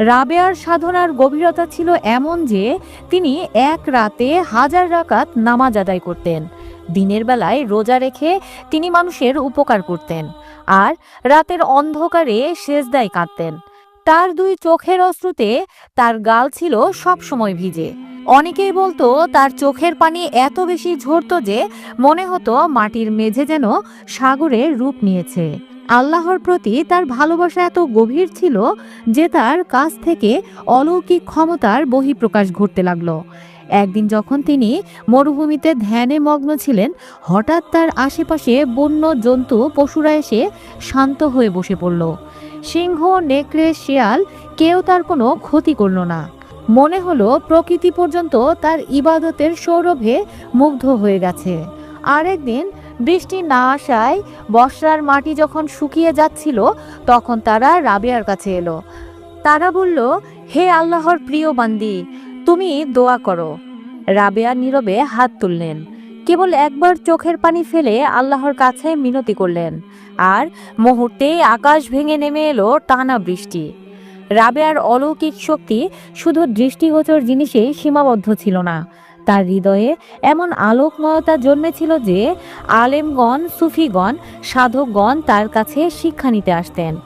রাবেয়ার সাধনার গভীরতা ছিল এমন যে তিনি এক রাতে হাজার রাকাত নামাজ আদায় করতেন। দিনের বেলায় রোজা রেখে তিনি মানুষের উপকার করতেন আর রাতের অন্ধকারে সেজদায় কাঁদতেন। তার দুই চোখের অশ্রুতে তার গাল ছিল সব সময় ভিজে। অনেকেই বলতো তার চোখের পানি এত বেশি ঝরতো যে মনে হতো মাটির মেঝে যেন সাগরের রূপ নিয়েছে। আল্লাহর প্রতি তার ভালোবাসা এত গভীর ছিল যে তার কাছ থেকে অলৌকিক ক্ষমতার বহিঃপ্রকাশ ঘটতে লাগল। একদিন যখন তিনি মরুভূমিতে ধ্যানে মগ্ন ছিলেন, হঠাৎ তার আশেপাশে বন্য জন্তু পশুরা এসে শান্ত হয়ে বসে পড়ল। সিংহ, নেকড়ে, শিয়াল কেউ তার কোনো ক্ষতি করল না। মনে হলো প্রকৃতি পর্যন্ত তার ইবাদতের সৌরভে মুগ্ধ হয়ে গেছে। আরেকদিন বৃষ্টি না আসায় বর্ষার মাটি যখন শুকিয়ে যাচ্ছিল, তখন তারা রাবেয়ার কাছে এলো। তারা বলল, হে আল্লাহর প্রিয় বান্দি, তুমি দোয়া করো। রাবেয়া নীরবে হাত তুললেন। কেবল একবার চোখের পানি ফেলে আল্লাহর কাছে মিনতি করলেন, আর মুহূর্তেই আকাশ ভেঙে নেমে এলো টানা বৃষ্টি। রাবেয়ার অলৌকিক শক্তি শুধু দৃষ্টিগোচর জিনিসেই সীমাবদ্ধ ছিল না তার হৃদয়ে এমন আলোকময়তা জন্মেছিল যে আলেমগণ, সুফিগণ, সাধকগণ তার কাছে শিক্ষা নিতে আসতেন।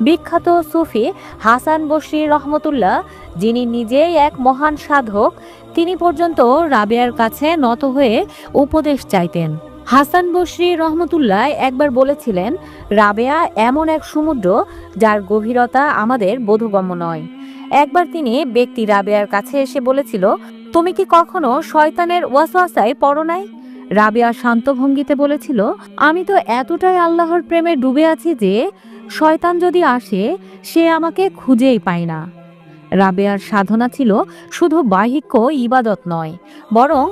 বিখ্যাত সুফি হাসান বশরি রহমতুল্লাহ, যিনি নিজেই এক মহান সাধক, তিনি পর্যন্ত রাবেয়ার কাছে নত হয়ে উপদেশ চাইতেন। হাসান বশরি রহমতুল্লাহ একবার বলেছিলেন, রাবেয়া এমন এক সমুদ্র যার গভীরতা আমাদের বোধগম্য নয়। একবার তিনি ব্যক্তি রাবেয়ার কাছে এসে বলেছিল, তুমি কি কখনো শয়তানের ওয়াসওয়াসায় পড়ো নাই? রাবেয়া শান্ত ভঙ্গিতে বলেছিল, আমি তো এতটাই আল্লাহর প্রেমে ডুবে আছি যে শয়তান যদি আসে, সে আমাকে খুঁজেই পায় না। রাবেয়ার সাধনা ছিল শুধু বাহিক্য ইবাদত নয়, বরং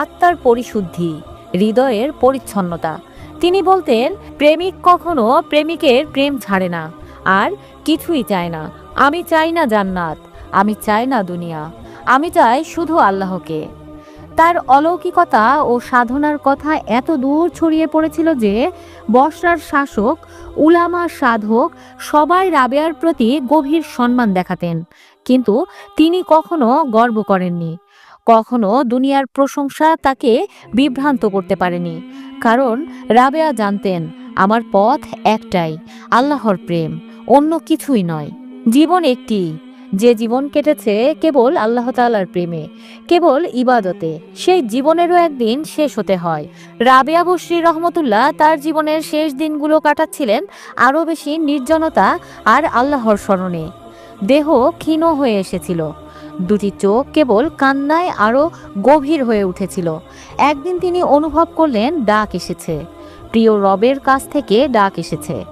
আত্মার পরিশুদ্ধি, হৃদয়ের পরিচ্ছন্নতা। তিনি বলতেন, প্রেমিক কখনো প্রেমিকের প্রেম ছাড়ে না, আর কিছুই চায় না। আমি চাই না জান্নাত, আমি চাই না দুনিয়া, আমি চাই শুধু আল্লাহকে। তার অলৌকিকতা ও সাধনার কথা এত দূর ছড়িয়ে পড়েছিল যে বর্ষার শাসক, উলামা সাধক সবাই রাবেয়ার প্রতি গভীর সম্মান দেখাতেন, কিন্তু তিনি কখনো গর্ব করেননি, কখনো দুনিয়ার প্রশংসা তাকে বিভ্রান্ত করতে পারেনি, কারণ রাবেয়া জানতেন, আমার পথ একটাই, আল্লাহর প্রেম, অন্য কিছুই নয়। জীবন একটি। যে জীবন কেটেছে কেবল আল্লাহ তাআলার প্রেমে, কেবল ইবাদতে। সেই জীবনেরও একদিন শেষ হতে হয়। রাবেয়া বশরি রহমতুল্লাহ তার জীবনের শেষ দিনগুলো কাটাচ্ছিলেন আরও বেশি নির্জনতা আর আল্লাহর স্মরণে। দেহ ক্ষীণ হয়ে এসেছিল। দুটি চোখ কেবল কান্নায় আরও গভীর হয়ে উঠেছিল। একদিন তিনি অনুভব করলেন, ডাক এসেছে। প্রিয় রবের কাছ থেকে ডাক এসেছে।